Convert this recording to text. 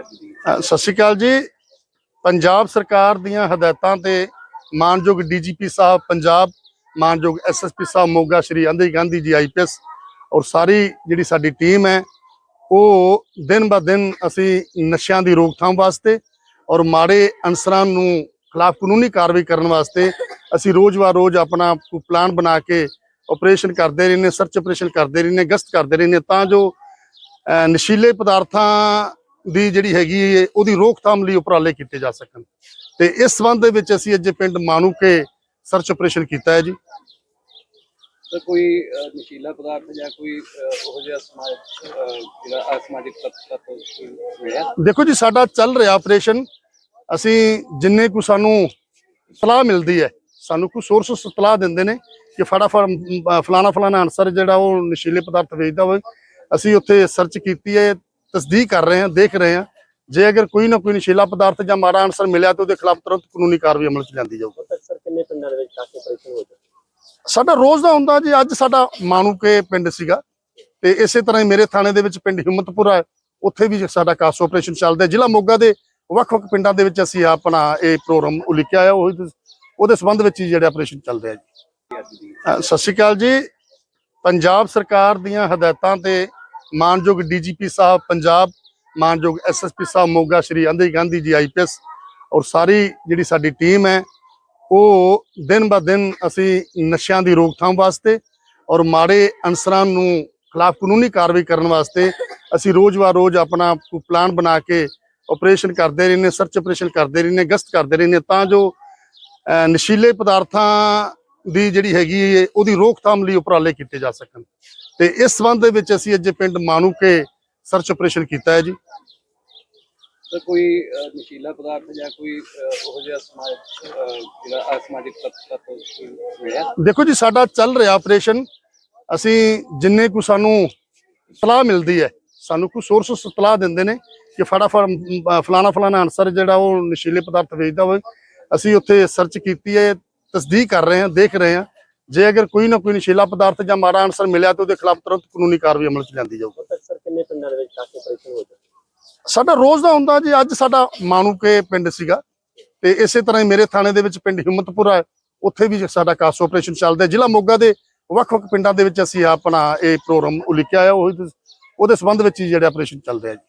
ਅੱਜ ਦੀ ਸਤਿ ਸ਼੍ਰੀ ਅਕਾਲ ਜੀ। ਪੰਜਾਬ ਸਰਕਾਰ ਦੀਆਂ ਹਦਾਇਤਾਂ ਤੇ ਮਾਨਯੋਗ ਡੀਜੀਪੀ ਸਾਹਿਬ, ਪੰਜਾਬ ਮਾਨਯੋਗ ਐਸਐਸਪੀ ਸਾਹਿਬ ਮੋਗਾ ਸ਼੍ਰੀ ਅੰਦੇ ਗਾਂਧੀ ਜੀ ਆਈਪੀਐਸ ਔਰ ਸਾਰੀ ਜਿਹੜੀ ਸਾਡੀ ਟੀਮ ਹੈ, ਉਹ ਦਿਨ ਬ ਦਿਨ ਅਸੀਂ ਨਸ਼ਿਆਂ ਦੀ ਰੋਕਥਾਮ ਵਾਸਤੇ ਔਰ ਮਾੜੇ ਅਨਸਰਾਂ ਨੂੰ ਖਿਲਾਫ ਕਾਨੂੰਨੀ ਕਾਰਵਾਈ ਕਰਨ ਵਾਸਤੇ ਅਸੀਂ ਰੋਜ਼-ਵਾਰ ਰੋਜ਼ ਆਪਣਾ ਪਲਾਨ ਬਣਾ ਕੇ ਆਪਰੇਸ਼ਨ ਕਰਦੇ ਰਹਿੰਦੇ ਸਰਚ ਆਪਰੇਸ਼ਨ ਕਰਦੇ ਰਹਿੰਦੇ ਗਸ਼ਤ ਕਰਦੇ ਰਹਿੰਦੇ ਤਾਂ ਜੋ ਨਸ਼ੀਲੇ ਪਦਾਰਥਾਂ ਦੀ ਜਿਹੜੀ ਹੈਗੀ ਹੈ ਉਹਦੀ ਰੋਕਥਾਮ ਲਈ ਉਪਰਾਲੇ ਕੀਤੇ ਜਾ ਸਕਣ। ਤੇ ਇਸ ਸੰਬੰਧ ਦੇ ਵਿੱਚ ਅਸੀਂ ਅੱਜ ਪਿੰਡ ਮਾਨੂਕੇ ਸਰਚ ਆਪਰੇਸ਼ਨ ਕੀਤਾ ਹੈ ਜੀ। ਤਾਂ ਕੋਈ ਨਸ਼ੀਲਾ ਪਦਾਰਥ ਜਾਂ ਕੋਈ ਉਹੋ ਜਿਹਾ ਸਮਾਜ ਜਿਹੜਾ ਅਸਮਾਜਿਕ ਤੱਤ ਦੇਖੋ ਜੀ ਸਾਡਾ ਚੱਲ ਰਿਹਾ ਆਪਰੇਸ਼ਨ। ਅਸੀਂ ਜਿੰਨੇ ਕੁ ਸਾਨੂੰ ਸਲਾਹ ਮਿਲਦੀ ਹੈ ਸਾਨੂੰ ਕੋਈ ਸੋਰਸ ਸਲਾਹ ਦਿੰਦੇ ਨੇ ਕਿ ਫਟਾਫਟ ਫਲਾਣਾ ਫਲਾਣਾ ਅਨਸਰ ਜਿਹੜਾ ਉਹ ਨਸ਼ੀਲੇ ਪਦਾਰਥ ਵੇਚਦਾ ਹੋਵੇ। ਅਸੀਂ ਉੱਥੇ ਸਰਚ ਕੀਤੀ ਹੈ ਤਸਦੀਕ ਕਰ ਰਹੇ ਹਾਂ ਦੇਖ ਰਹੇ ਹਾਂ। ਜੇ ਅਗਰ ਕੋਈ ਨਾ ਕੋਈ ਨਸ਼ੀਲਾ ਪਦਾਰਥ ਜਾਂ ਮਾੜਾ ਅਨਸਰ ਮਿਲਿਆ ਤਾਂ ਉਹਦੇ ਖਿਲਾਫ ਤੁਰੰਤ ਕਾਨੂੰਨੀ ਕਾਰਵਾਈ ਅਮਲ 'ਚ ਲਿਆਂਦੀ ਜਾਊਗੀ। ਸਰ ਕਿੰਨੇ ਪਿੰਡਾਂ ਦੇ ਵਿੱਚ ਕਾਫੀ ਆਪਰੇਸ਼ਨ ਹੋ ਸਾਡਾ ਰੋਜ਼ ਦਾ ਹੁੰਦਾ ਜੀ। ਅੱਜ ਸਾਡਾ ਮਾਨੂਕੇ ਪਿੰਡ ਸੀਗਾ ਤੇ ਇਸੇ ਤਰ੍ਹਾਂ ਹੀ ਮੇਰੇ ਥਾਣੇ ਦੇ ਵਿੱਚ ਪਿੰਡ ਹਿੰਮਤਪੁਰਾ ਹੈ। ਉੱਥੇ ਵੀ ਸਾਡਾ ਕਾਸ ਆਪਰੇਸ਼ਨ ਚੱਲਦਾ। ਜ਼ਿਲ੍ਹਾ ਮੋਗਾ ਦੇ ਵੱਖ-ਵੱਖ ਪਿੰਡਾਂ ਦੇ ਵਿੱਚ ਅਸੀਂ ਆਪਣਾ ਇਹ ਪ੍ਰੋਗਰਾਮ ਉਲੀਕਿਆ ਹੈ। ਉਹ ਉਹਦੇ ਸੰਬੰਧ ਵਿੱਚ ਜਿਹੜੇ ਆਪਰੇਸ਼ਨ ਚੱਲ ਰਿਹਾ ਜੀ। ਸਤਿ ਸ਼੍ਰੀ ਅਕਾਲ ਜੀ। ਪੰਜਾਬ ਸਰਕਾਰ ਦੀਆਂ ਹਦਾਇਤਾਂ ਤੇ ਮਾਨਯੋਗ ਡੀਜੀਪੀ ਸਾਹਿਬ ਪੰਜਾਬ, ਮਾਨਯੋਗ ਐਸਐਸਪੀ ਸਾਹਿਬ ਮੋਗਾ, ਸ਼੍ਰੀ ਅੰਦੇ ਗਾਂਧੀ ਜੀ ਆਈਪੀਐਸ ਔਰ ਸਾਰੀ ਜਿਹੜੀ ਸਾਡੀ ਟੀਮ ਹੈ, ਉਹ ਦਿਨ ਬਾ ਦਿਨ ਅਸੀਂ ਨਸ਼ਿਆਂ ਦੀ ਰੋਕਥਾਮ ਵਾਸਤੇ ਔਰ ਮਾੜੇ ਅਨਸਰਾਂ ਨੂੰ ਖਿਲਾਫ ਕਾਨੂੰਨੀ ਕਾਰਵਾਈ ਕਰਨ ਵਾਸਤੇ ਅਸੀਂ ਰੋਜ਼-ਵਾਰ ਰੋਜ਼ ਆਪਣਾ ਪਲਾਨ ਬਣਾ ਕੇ ਆਪਰੇਸ਼ਨ ਕਰਦੇ ਰਹਿੰਦੇ ਸਰਚ ਆਪਰੇਸ਼ਨ ਕਰਦੇ ਰਹਿੰਦੇ ਗਸ਼ਤ ਕਰਦੇ ਰਹਿੰਦੇ ਤਾਂ ਜੋ ਨਸ਼ੀਲੇ ਪਦਾਰਥਾਂ ਦੀ ਜਿਹੜੀ ਹੈਗੀ ਹੈ, ਉਹਦੀ ਰੋਕਥਾਮ ਲਈ ਉਪਰਾਲੇ ਕੀਤੇ ਜਾ ਸਕਣ। ਤੇ ਇਸ ਸੰਬੰਧ ਦੇ ਵਿੱਚ ਅਸੀਂ ਅੱਜ ਪਿੰਡ ਮਾਨੂਕੇ ਸਰਚ ਆਪਰੇਸ਼ਨ ਕੀਤਾ ਹੈ ਜੀ। ਤਾਂ ਕੋਈ ਨਸ਼ੀਲਾ ਪਦਾਰਥ ਜਾਂ ਕੋਈ ਉਹੋ ਜਿਹਾ ਸਮਾਜ ਜਿਹੜਾ ਅਸਮਾਜਿਕ ਤੱਤ ਮਿਲਿਆ? ਦੇਖੋ ਜੀ ਸਾਡਾ ਚੱਲ ਰਿਹਾ ਆਪਰੇਸ਼ਨ ਅਸੀਂ ਜਿੰਨੇ ਕੁ ਸਾਨੂੰ ਸਲਾਹ ਮਿਲਦੀ ਹੈ ਸਾਨੂੰ ਕੋਈ ਸੋਰਸ ਸਲਾਹ ਦਿੰਦੇ ਨੇ ਕਿ ਫਟਾਫਟ ਫਲਾਣਾ ਫਲਾਣਾ ਅਨਸਰ ਜਿਹੜਾ ਉਹ ਨਸ਼ੀਲੇ ਪਦਾਰਥ ਵੇਚਦਾ ਹੋਵੇ। ਅਸੀਂ ਉੱਥੇ ਸਰਚ ਕੀਤੀ ਹੈ ਤਸਦੀਕ ਕਰ ਰਹੇ ਹਾਂ ਦੇਖ ਰਹੇ ਹਾਂ। ਜੇ ਅਗਰ ਕੋਈ ਨਾ ਕੋਈ ਨਸ਼ੀਲਾ ਪਦਾਰਥ ਜਾਂ ਮਾੜਾ ਅਨਸਰ ਮਿਲਿਆ ਤਾਂ ਉਹਦੇ ਖਿਲਾਫ ਤੁਰੰਤ ਕਾਨੂੰਨੀ ਕਾਰਵਾਈ ਅਮਲ 'ਚ ਲਿਆਂਦੀ ਜਾਊਗੀ। ਸਰ ਕਿੰਨੇ ਪਿੰਡਾਂ ਦੇ ਵਿੱਚ ਕਾਫੀ ਆਪਰੇਸ਼ਨ ਹੋ ਸਾਡਾ ਰੋਜ਼ ਦਾ ਹੁੰਦਾ ਜੀ ਅੱਜ ਸਾਡਾ ਮਾਨੂਕੇ ਪਿੰਡ ਸੀਗਾ ਤੇ ਇਸੇ ਤਰ੍ਹਾਂ ਹੀ ਮੇਰੇ ਥਾਣੇ ਦੇ ਵਿੱਚ ਪਿੰਡ ਹਿੰਮਤਪੁਰਾ ਹੈ ਉੱਥੇ ਵੀ ਸਾਡਾ ਕਾਸ ਆਪਰੇਸ਼ਨ ਚੱਲਦਾ ਹੈ। ਜ਼ਿਲ੍ਹਾ ਮੋਗਾ ਦੇ ਵੱਖ-ਵੱਖ ਪਿੰਡਾਂ ਦੇ ਵਿੱਚ ਅਸੀਂ ਆਪਣਾ ਇਹ ਪ੍ਰੋਗਰਾਮ ਉਲੀਕਿਆ ਹੈ ਉਹ ਉਹਦੇ ਸੰਬੰਧ ਵਿੱਚ ਜਿਹੜੇ ਆਪਰੇਸ਼ਨ ਚੱਲ ਰਿਹਾ ਜੀ।